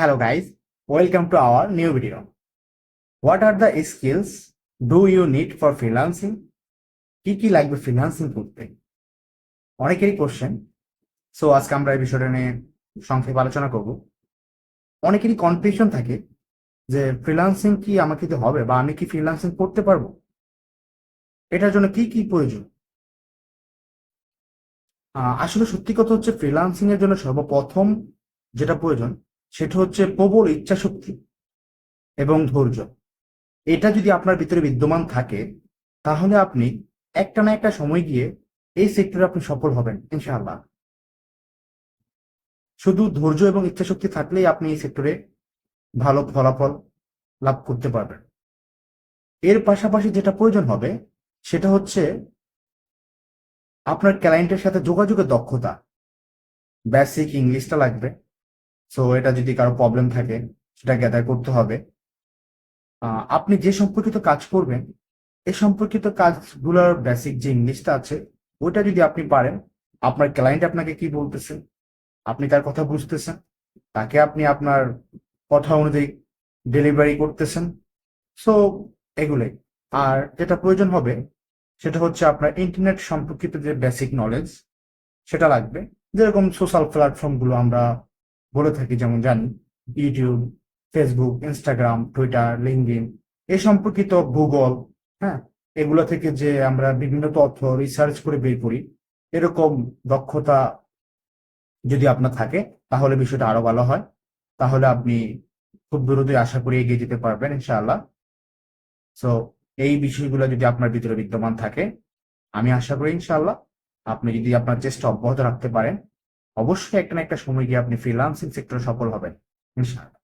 Hello guys, welcome to our new video. What are the skills do you need for freelancing? কি কি লাগবে freelancing করতে? অনেকেরই question so আজকে আমরা এই বিষয়টা নিয়ে সংক্ষেপে আলোচনা করব। অনেকেরই কনফিউশন থাকে যে ফ্রিল্যান্সিং কি আমাকে দিতে হবে বা আমি কি ফ্রিল্যান্সিং করতে পারব? এটার জন্য কি কি প্রয়োজন? আসলে সত্যি কথা হচ্ছে ফ্রিল্যান্সিং এর জন্য সর্বপ্রথম যেটা প্রয়োজন সেটা হচ্ছে প্রবল ইচ্ছা শক্তি এবং ধৈর্য। এটা যদি আপনার ভিতরে বিদ্যমান থাকে, তাহলে আপনি একটা না একটা সময় গিয়ে এই সেক্টরে আপনি সফল হবেন, ইনশাআল্লাহ। শুধু ধৈর্য এবং ইচ্ছা শক্তি থাকলেই আপনি এই সেক্টরে ভালো ফলাফল লাভ করতে পারবেন। এর পাশাপাশি যেটা প্রয়োজন হবে, সেটা হচ্ছে আপনার ক্লায়েন্টের সাথে যোগাযোগের দক্ষতা। বেসিক ইংলিশটা লাগবে। সো এটা যদি কারও প্রবলেম থাকে, সেটা গ্যাদার করতে হবে। আপনি যে সম্পর্কিত কাজ করবেন, এ সম্পর্কিত কাজগুলোর বেসিক যে ইংলিশটা আছে, ওইটা যদি আপনি পারেন, আপনার ক্লায়েন্ট আপনাকে কি বলতেছেন আপনি তার কথা বুঝতেছেন? তাকে আপনি আপনার কথা অনুযায়ী ডেলিভারি করতেছেন। সো এগুলোই। আর যেটা প্রয়োজন হবে, সেটা হচ্ছে আপনার ইন্টারনেট সম্পর্কিত যে বেসিক নলেজ সেটা লাগবে। যেরকম সোশ্যাল প্ল্যাটফর্মগুলো আমরা বলে থাকি, যেমন জানি YouTube Facebook Instagram Twitter LinkedIn এ সম্পর্কিত গুগল হ্যাঁ? এগুলো থেকে যে আমরা বিভিন্ন তথ্য রিসার্চ করে বের করি, এরকম দক্ষতা যদি আপনার থাকে, তাহলে বিষয়টা আরও ভালো হয়। তাহলে আপনি খুব দ্রুতই আশা করি এগিয়ে যেতে পারবেন, ইনশাআল্লাহ। সো এই বিষয়গুলো যদি আপনার ভিতরে বিদ্যমান থাকে, আমি আশা করি ইনশাআল্লাহ আপনি যদি আপনার চেষ্টা অব্যাহত রাখতে পারেন অবশ্যই একটা না একটা সময় গিয়ে আপনি ফ্রিলান্সিং সেক্টরে সফল হবেন ইনশাআল্লাহ।